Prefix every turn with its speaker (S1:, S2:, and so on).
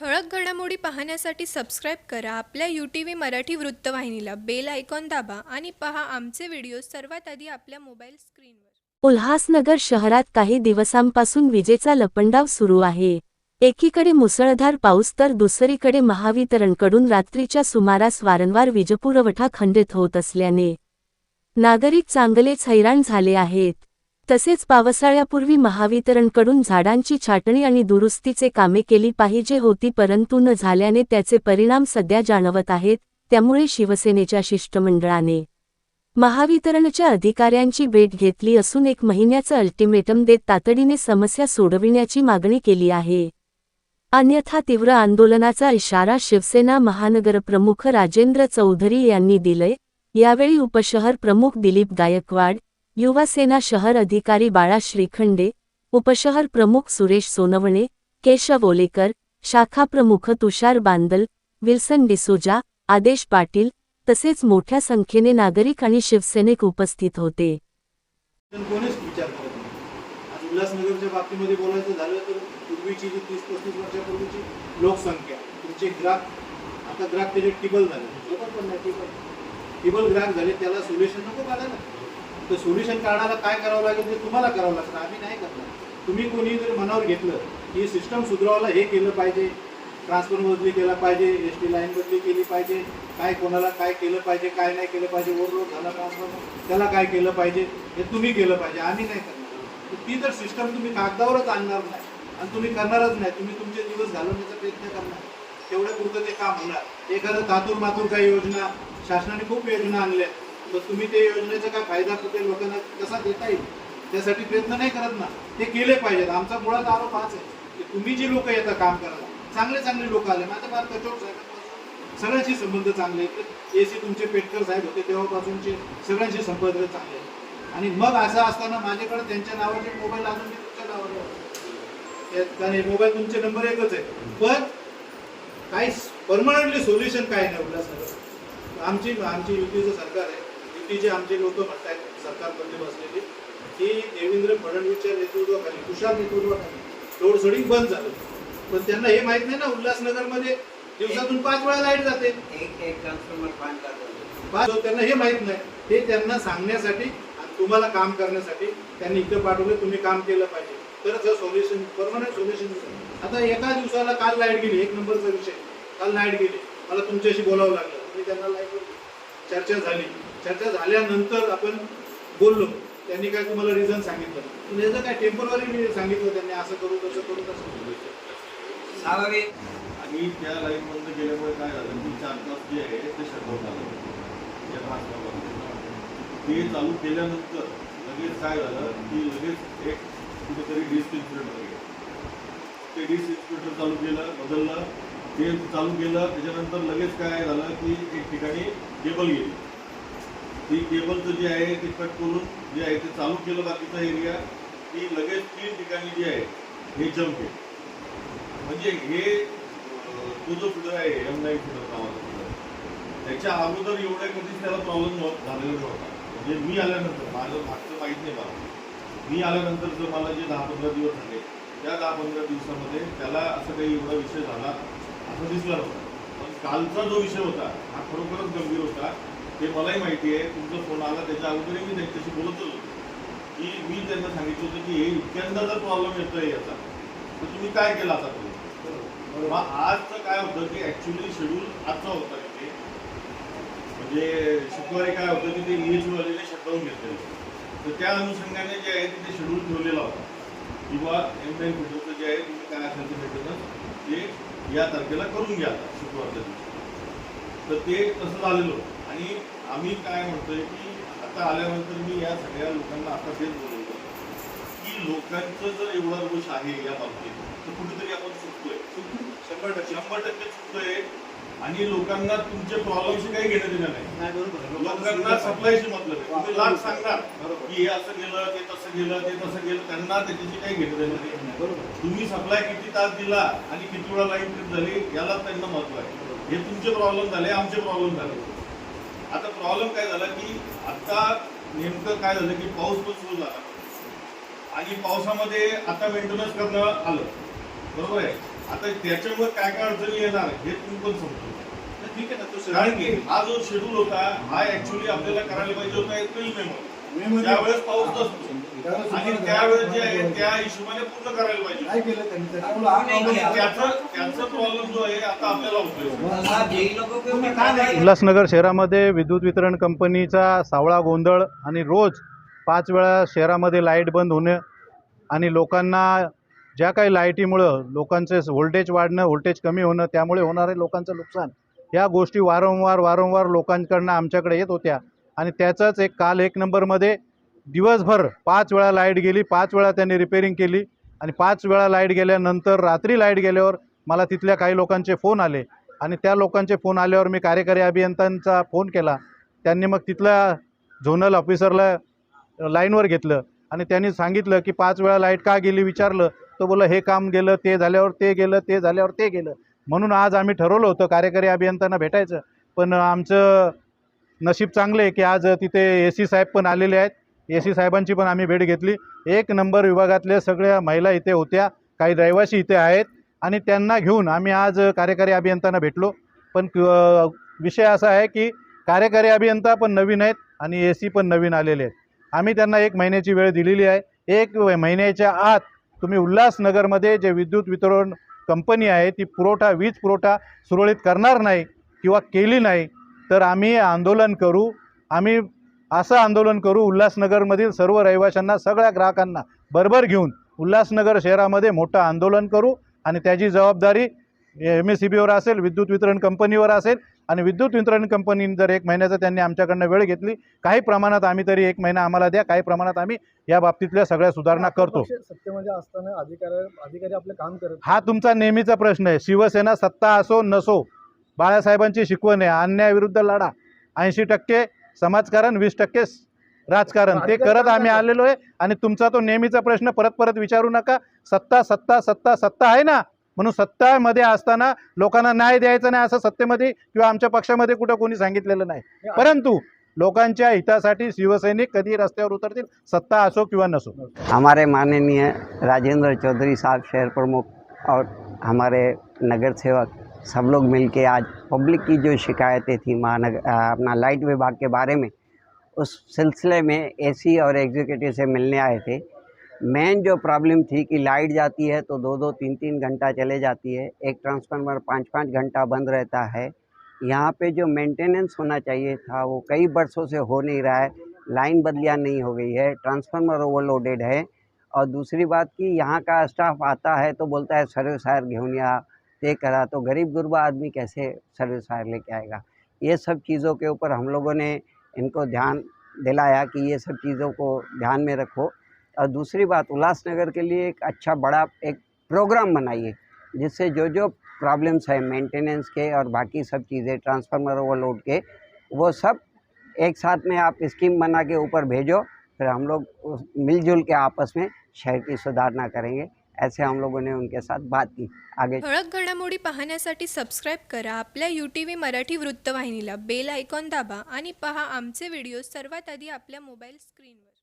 S1: ठळक घडामोडी पाहण्यासाठी सबस्क्राईब करा. आपल्या यू टी व्ही मराठी वृत्तवाहिनीला बेल आयकॉन दाबा आणि पहा आमचे व्हिडिओ सर्वात आधी आपल्या मोबाईल स्क्रीनवर
S2: उल्हासनगर शहरात काही दिवसांपासून विजेचा लपंडाव सुरू आहे. एकीकडे मुसळधार पाऊस तर दुसरीकडे महावितरणकडून रात्रीच्या सुमारास वारंवार वीजपुरवठा खंडित होत असल्याने नागरिक चांगलेच हैराण झाले आहेत. तसेच पावसाळ्यापूर्वी महावितरणकडून झाडांची छाटणी आणि दुरुस्तीचे कामे केली पाहिजे होती परंतु न झाल्याने त्याचे परिणाम सध्या जाणवत आहेत त्यामुळे शिवसेनेच्या शिष्टमंडळाने महावितरणच्या अधिकाऱ्यांची भेट घेतली असून एक महिन्याचं अल्टिमेटम देत तातडीने समस्या सोडविण्याची मागणी केली आहे. अन्यथा तीव्र आंदोलनाचा इशारा शिवसेना महानगरप्रमुख राजेंद्र चौधरी यांनी दिलंय यावेळी उपशहर प्रमुख दिलीप गायकवाड युवासेना शहर अधिकारी बाळा श्रीखंडे उपशहर प्रमुख सुरेश सोनवणे केशव ओलेकर शाखा प्रमुख तुषार बांदल विल्सन डिसोजा आदेश पाटील तसेच मोठ्या संख्येने नागरिक आणि शिवसैनिक उपस्थित होते.
S3: उल्हासनगरच्या बाबतीमध्ये बोलायचं झालं तर पूर्वीची जी तीस पस्तीस वर्षापूर्वीची लोकसंख्या तुमचे ग्राहक आता ग्राहक त्याचे टिबल झाले. टिबल ग्राहक झाले त्याला सोल्युशन नको काढायला तर सोल्युशन काढायला काय करावं लागेल ते तुम्हाला करावं लागतं आम्ही नाही करणार. तुम्ही कोणी जर मनावर घेतलं की सिस्टम सुधारायला हे केलं पाहिजे ट्रान्सफर बदली केला पाहिजे एस टी लाईन बदली केली पाहिजे काय कोणाला काय केलं पाहिजे काय नाही केलं पाहिजे ओव्हरलोड झाला ट्रान्सफर त्याला काय केलं पाहिजे हे तुम्ही केलं पाहिजे. आम्ही नाही करणार. ती जर सिस्टम तुम्ही कागदावरच आणणार नाही आणि तुम्ही करणारच नाही तुम्ही तुमचे दिवस घालवण्याचा प्रयत्न करणार. तेवढ्या पुरतं ते काम होणार. एखादं तातूर मातूर काही योजना शासनाने खूप योजना आणल्या. तर तुम्ही ते योजनेचा काय फायदा कुठे लोकांना कसा देता येईल? त्यासाठी प्रयत्न नाही करत ना. ते केले पाहिजेत. आमचा मुळात आरोप हाच आहे की तुम्ही जी लोक येतात काम करायला चांगले चांगले लोक आले. माझ्या फार कचोर साहेबांपासून सगळ्यांशी संबंध चांगले आहेत. ए सी तुमचे पेटकर साहेब होते तेव्हापासूनचे सगळ्यांशी संबंध चांगले आहेत. आणि मग असं असताना माझ्याकडे त्यांच्या नावाचे मोबाईल अजून मी तुमच्या नावावर कारण मोबाईल तुमचे नंबर एकच आहे पण काही परमनंटली सोल्युशन काय नाही उल्हासनगर आमची आमची युतीचं सरकार आहे. युतीचे आमचे लोक म्हणतायत सरकारमध्ये बसलेले की देवेंद्र फडणवीसच्या नेतृत्वाखाली कुशाल नेतृत्वाखाली लोड शेडिंग बंद झालं. पण त्यांना हे माहीत नाही ना उल्हासनगरमध्ये दिवसातून पाच वेळा लाइट जाते. पाच त्यांना हे माहीत नाही. हे त्यांना सांगण्यासाठी आणि तुम्हाला काम करण्यासाठी त्यांनी इथं पाठवलं तुम्ही काम केलं पाहिजे. तरच हे सोल्युशन परमनंट सोल्युशन आता एका दिवसाला काल लाइट गेली एक नंबरचा विषय. काल लाइट गेली. मला तुमच्याशी बोलावं लागलं. मी त्यांना लाइट चर्चा झाली. चर्चा झाल्यानंतर आपण बोललो. त्यांनी काय तुम्हाला रिझन सांगितलं? रिझन काय टेंपररी सांगितलं त्यांनी असं करू तसं करू तसं
S4: सांगावे
S5: आणि त्या लाईन बंद केल्यामुळे काय झालं? की चार तास जे आहे ते शटडाऊन झालं. त्या ट्रान्सफॉर्मर ते चालू केल्यानंतर लगेच काय झालं? की लगेच एक कुठेतरी डिस्क इन्स्टिट्यूट ते डिस्क इन्स्टिट्यूटर चालू केलं बदललं. ते चालू केलं त्याच्यानंतर लगेच काय झालं? की एक ठिकाणी केबल गेली. ती केबलचं जे आहे ते कट करून जे आहे ते चालू केलं बाकीचा एरिया ती लगेच तीन ठिकाणी जी आहे हे जमते म्हणजे हे तो जो फिडर आहे एम नाईन फिडर नावाचा फिडर त्याच्या अगोदर एवढ्या कधीच त्याला प्रॉब्लेम झालेला नव्हता. म्हणजे मी आल्यानंतर माझं मागचं माहीत नाही मला. मी आल्यानंतर जर मला जे दहा पंधरा दिवस झाले त्या दहा पंधरा दिवसामध्ये त्याला असं काही एवढा विषय झाला असं दिसला नव्हता. कालचा जो विषय होता हा खरोखरच गंभीर होता. ते मलाही माहिती आहे. तुमचा फोन आला त्याच्या अगोदरही मी त्यांच्याशी बोलतच होतो. की मी त्यांना सांगितलं होतं की हे इतक्यांदा जर प्रॉब्लेम येतोय याचा. तर तुम्ही काय केलं आता तुम्ही? मग आजचं काय होतं की ऍक्च्युली शेड्यूल आजचा होता इथे म्हणजे शुक्रवारी काय होतं की ते वालेने शटडाऊन घेतलेलं तर त्या अनुषंगाने जे आहे तिथे शेड्यूल ठेवलेला होता. किंवा एम फिटरचं जे आहे तुम्ही काय असेल ते मेंटेनन्स ते या तारखेला करून घ्या शुक्रवारच्या दिवशी. तर ते तसं झालेलं होतं. आणि आम्ही काय म्हणतोय की आता आल्यानंतर मी या सगळ्या लोकांना आता तेच बोलवतो की लोकांचं जर एवढा रोष आहे या बाबतीत तर कुठेतरी आपण चुकतोय
S3: शंभर टक्के.
S5: शंभर टक्के चुकतोय आणि लोकांना तुमच्या प्रॉब्लेमशी काही घेणं देणं नाही. लोकांना सप्लायशी मतलब आहे तुम्ही लाख सांगणार. की हे असं गेलं ते तसं गेलं ते तसं गेलं त्यांना त्याच्याशी काही घेणं देणं नाही.
S3: बरोबर.
S5: तुम्ही सप्लाय किती तास दिला आणि किती वेळा लाईन ट्रिप झाली याला त्यांना महत्त्व आहे. हे तुमचे प्रॉब्लेम झाले आमचे प्रॉब्लेम झाले. आता प्रॉब्लेम काय झाला की आता नेमकं काय झालं की पाऊस पण सुरू झाला. आणि पावसामध्ये आता मेंटेनन्स करणं आलं. बरोबर आहे? आता त्याच्यावर काय काय अडचणी येणार हे तुम्ही पण.
S3: तर ठीक आहे ना तो
S5: कारण की
S3: सगळं
S5: हा जो शेड्यूल होता हा ऍक्च्युली आपल्याला करायला पाहिजे होता एप्रिल मे मध्ये. त्यावेळेस पाऊस नसतो आणि त्यावेळेस जे आहे त्या हिशोबाने पूर्ण करायला पाहिजे.
S6: त्याच्यामुळे.
S5: त्याचं त्याचा प्रॉब्लेम जो आहे आता आपल्याला होतोय
S3: उल्हासनगर शहरामध्ये विद्युत वितरण कंपनीचा सावळा गोंधळ आणि रोज पाच वेळा शहरामध्ये लाइट बंद होणं आणि लोकांना ज्या काही लाईटीमुळं लोकांचे व्होल्टेज वाढणं व्होल्टेज कमी होणं त्यामुळे होणारे लोकांचं नुकसान या गोष्टी वारंवार वारंवार लोकांकडनं आमच्याकडे येत होत्या. आणि त्याचाच एक काल एक नंबरमध्ये दिवसभर पाच वेळा लाइट गेली पाच वेळा त्यांनी रिपेरिंग केली आणि पाच वेळा लाइट गेल्यानंतर रात्री लाइट गेल्यावर मला तिथल्या काही लोकांचे फोन आले. आणि त्या लोकांचे फोन आल्यावर मी कार्यकारी अभियंत्यांचा फोन केला. त्यांनी मग तिथल्या झोनल ऑफिसरला लाईनवर घेतलं आणि त्यांनी सांगितलं की पाच वेळा लाइट का गेली विचारलं. तो बोला हे काम गेलं ते झाल्यावर ते गेलं ते झाल्यावर ते गेलं. म्हणून आज आम्ही ठरवलं होतं कार्यकारी अभियंत्यांना भेटायचं. पण आमचं नशीब चांगलं आहे की आज तिथे ए सी साहेब पण आलेले आहेत. ए सी साहेबांची पण आम्ही भेट घेतली. एक नंबर विभागातल्या सगळ्या महिला इथे होत्या काही रहिवासी इथे आहेत आणि त्यांना घेऊन आम्ही आज कार्यकारी अभियंत्यांना भेटलो. पण क- विषय असा आहे की कार्यकारी अभियंता पण नवीन आहेत आणि ए सी पण नवीन आलेले आहेत. आम्ही त्यांना एक महिन्याची वेळ दिलेली आहे. एक महिन्याच्या आत तुम्ही उल्हासनगरमध्ये जे विद्युत वितरण कंपनी आहे ती पुरवठा वीज पुरवठा सुरळीत करणार नाही किंवा केली नाही तर आम्ही आंदोलन करू. आम्ही असं आंदोलन करू उल्हासनगरमधील सर्व रहिवाशांना सगळ्या ग्राहकांना बरोबर घेऊन उल्हासनगर शहरामध्ये मोठं आंदोलन करू आणि त्याची जबाबदारी एम एस सी बीवर असेल विद्युत वितरण कंपनीवर असेल आणि विद्युत वितरण कंपनीने जर एक महिन्याचा त्यांनी आमच्याकडनं वेळ घेतली काही प्रमाणात आम्ही तरी एक महिना आम्हाला द्या काही प्रमाणात आम्ही या बाबतीतल्या सगळ्या सुधारणा करतो.
S6: सत्तेमध्ये असताना अधिकारी अधिकारी आपलं काम करत
S3: हा तुमचा नेहमीचा प्रश्न आहे. शिवसेना सत्ता असो नसो बाळासाहेबांची शिकवण आहे. अन्यायाविरुद्ध लढा. ऐंशी टक्के समाजकारण वीस टक्के राजकारण. ते करत आम्ही आलेलो आहे आणि तुमचा तो नेहमीचा प्रश्न परत परत विचारू नका. सत्ता सत्ता सत्ता सत्ता आहे ना? म्हणून सत्तामध्ये असताना लोकांना न्याय द्यायचा नाही असं सत्तेमध्ये किंवा आमच्या पक्षामध्ये कुठं कोणी सांगितलेलं नाही. परंतु लोकांच्या हितासाठी शिवसैनिक कधी रस्त्यावर उतरतील सत्ता असो किंवा नसो?
S7: हमारे माननीय राजेंद्र चौधरी साहब शहर प्रमुख और हमारे नगर सेवक सब लोग मिलके आज पब्लिक की जो शिकायतें थी महानगर अपना लाइट विभाग के बारे में उस सिलसिले में एसी और एग्जीक्यूटिव से मिलने आए थे। मेन जो प्रॉब्लम थी कि लाइट जाती है तो दो दो तीन तीन घंटा चले जाती है। एक ट्रांसफार्मर पाँच पाँच घंटा बंद रहता है। यहाँ पे जो मेंटेनेंस होना चाहिए था, वो कई वर्षों से हो नहीं रहा है। लाइन बदलिया नहीं हो गई है। ट्रांसफार्मर ओवरलोडेड है। और दूसरी बात कि यहाँ का स्टाफ आता है तो बोलता है सर्विस हायर घेऊन या ते करा। तो गरीब गुरबा आदमी कैसे सर्विस हायर लेके आएगा? ये सब चीज़ों के ऊपर हम लोगों ने इनको ध्यान दिलाया कि ये सब चीज़ों को ध्यान में रखो। और दूसरी बात, उल्लासनगर के लिए एक अच्छा बड़ा एक प्रोग्राम बनाइए, जिससे जो जो प्रॉब्लम्स हैं, मेंटेनेंस के और बाकी सब चीज़ें, ट्रांसफार्मर ओवरलोड के, वो सब एक साथ में आप स्कीम बना के ऊपर भेजो, फिर हम लोग मिलजुल के आपस में शहर की सुधारना करेंगे। ऐसे हम लोगों ने उनके साथ बात की। आगे
S1: ठळक घडामोडी पाहण्यासाठी सबस्क्राईब करा, आपल्या यू टी मराठी वृत्तवाहिनीला बेल आयकॉन दाबा आणि पहा आमचे व्हिडिओ सर्वात आधी आपल्या मोबाईल स्क्रीनवर